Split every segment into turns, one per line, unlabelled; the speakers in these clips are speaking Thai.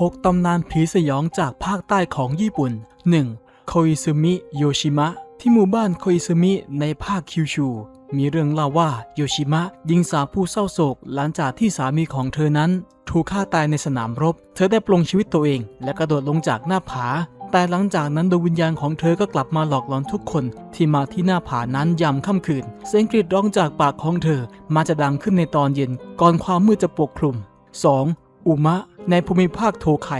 6 ตำนานผีสยองจากภาคใต้ของญี่ปุ่น 1. โคอิซึมิโยชิมะ ที่หมู่บ้านโคอิซึมิในภาคคิวชู มีเรื่องเล่าว่าโยชิมะหญิงสาวผู้เศร้าโศกหลังจากที่สามีของเธอนั้น ถูกฆ่าตายในสนามรบ เธอได้ปลงชีวิตตัวเอง และกระโดดลงจากหน้าผา แต่หลังจากนั้นดวงวิญญาณของเธอก็กลับมาหลอกหลอนทุกคน ที่มาที่หน้าผานั้นยามค่ำคืน เสียงกรีดร้องจากปากของเธอมาจะดังขึ้นในตอนเย็น ก่อนความมืดจะปกคลุม 2. อุมะ ในภูมิภาคโทไค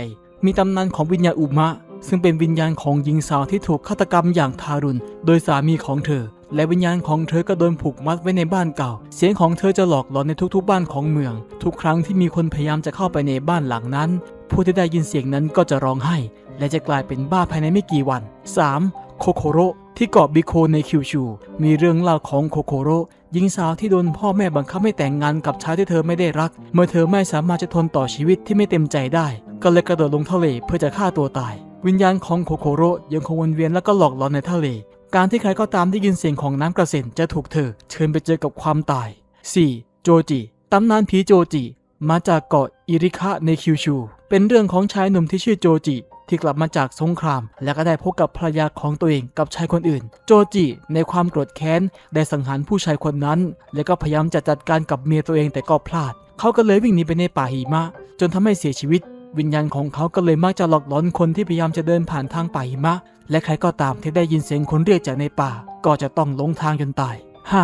มีตำนานของวิญญาณอุมะ ซึ่งเป็นวิญญาณของหญิงสาวที่ถูกฆาตกรรมอย่างทารุณ โดยสามีของเธอ และวิญญาณของเธอก็โดนผูกมัดไว้ในบ้านเก่า เสียงของเธอจะหลอกหลอนในทุกๆบ้านของเมือง ทุกครั้งที่มีคนพยายามจะเข้าไปในบ้านหลังนั้น ผู้ที่ได้ยินเสียงนั้นก็จะร้องไห้ และจะกลายเป็นบ้าภายในไม่กี่วัน 3. โคโคโรที่เกาะบิโคในคิวชู มีเรื่องเล่าของโคโคโรหญิงสาวที่โดนพ่อแม่บังคับให้แต่งงานกับชายที่เธอไม่ได้รัก เมื่อเธอไม่สามารถจะทนต่อชีวิตที่ไม่เต็มใจได้ ก็เลยกระโดดลงทะเลเพื่อจะฆ่าตัวตาย วิญญาณของโคโคโรยังคงวนเวียนและก็หลอกหลอนในทะเล การที่ใครก็ตามได้ยินเสียงของน้ำกระเซ็นจะถูกเธอเชิญไปเจอกับความตาย 4. โจจิตำนานผีโจจิมาจากเกาะอิริคะในคิวชู เป็นเรื่องของชายหนุ่มที่ชื่อโจจิ ที่กลับมาจากสงคราม และก็ได้พบกับภรรยาของตัวเองกับชายคนอื่น โจจิในความโกรธแค้นได้สังหารผู้ชายคนนั้น และก็พยายามจะจัดการกับเมียตัวเองแต่ก็พลาด เขาก็เลยวิ่งหนีไปในป่าหิมะ จนทำให้เสียชีวิต วิญญาณของเขาก็เลยมักจะหลอกหลอนคนที่พยายามจะเดินผ่านทางป่าหิมะ และใครก็ตามที่ได้ยินเสียงคนเรียกจากในป่า ก็จะต้องหลงทางจนตาย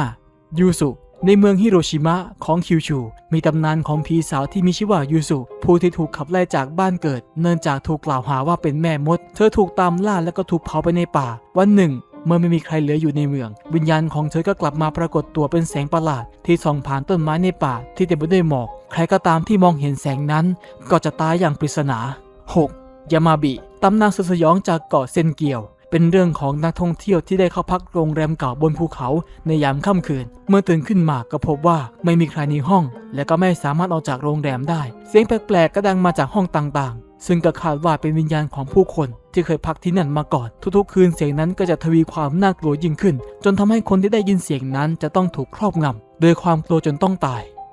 5. ยูสุ ในเมืองฮิโรชิมะของคิวชู มีตำนานของผีสาวที่มีชื่อว่ายูสุผู้ที่ถูกขับไล่จากบ้านเกิด เนื่องจากถูกกล่าวหาว่าเป็นแม่มด เธอถูกตามล่าและก็ถูกเผาไปในป่า วันหนึ่ง เมื่อไม่มีใครเหลืออยู่ในเมือง วิญญาณของเธอก็กลับมาปรากฏตัวเป็นแสงประหลาด ที่ส่องผ่านต้นไม้ในป่า ที่เต็มไปด้วยหมอก ใครก็ตามที่มองเห็นแสงนั้น ก็จะตายอย่างปริศนา 6. ยามาบิตำนานสยองจากเกาะเซนเกียว เป็นเรื่องของนักท่องเที่ยวที่ได้เข้าพักโรงแรมเก่าบนภูเขาในยามค่ำคืน เมื่อตื่นขึ้นมาก็พบว่าไม่มีใครในห้อง และก็ไม่สามารถออกจากโรงแรมได้ เสียงแปลกๆก็ดังมาจากห้องต่างๆ ซึ่งก็คาดว่าเป็นวิญญาณของผู้คนที่เคยพักที่นั่นมาก่อน ทุกๆ คืนเสียงนั้นก็จะทวีความน่ากลัวยิ่งขึ้น จนทำให้คนที่ได้ยินเสียงนั้นจะต้องถูกครอบงำโดยความกลัวจนต้องตาย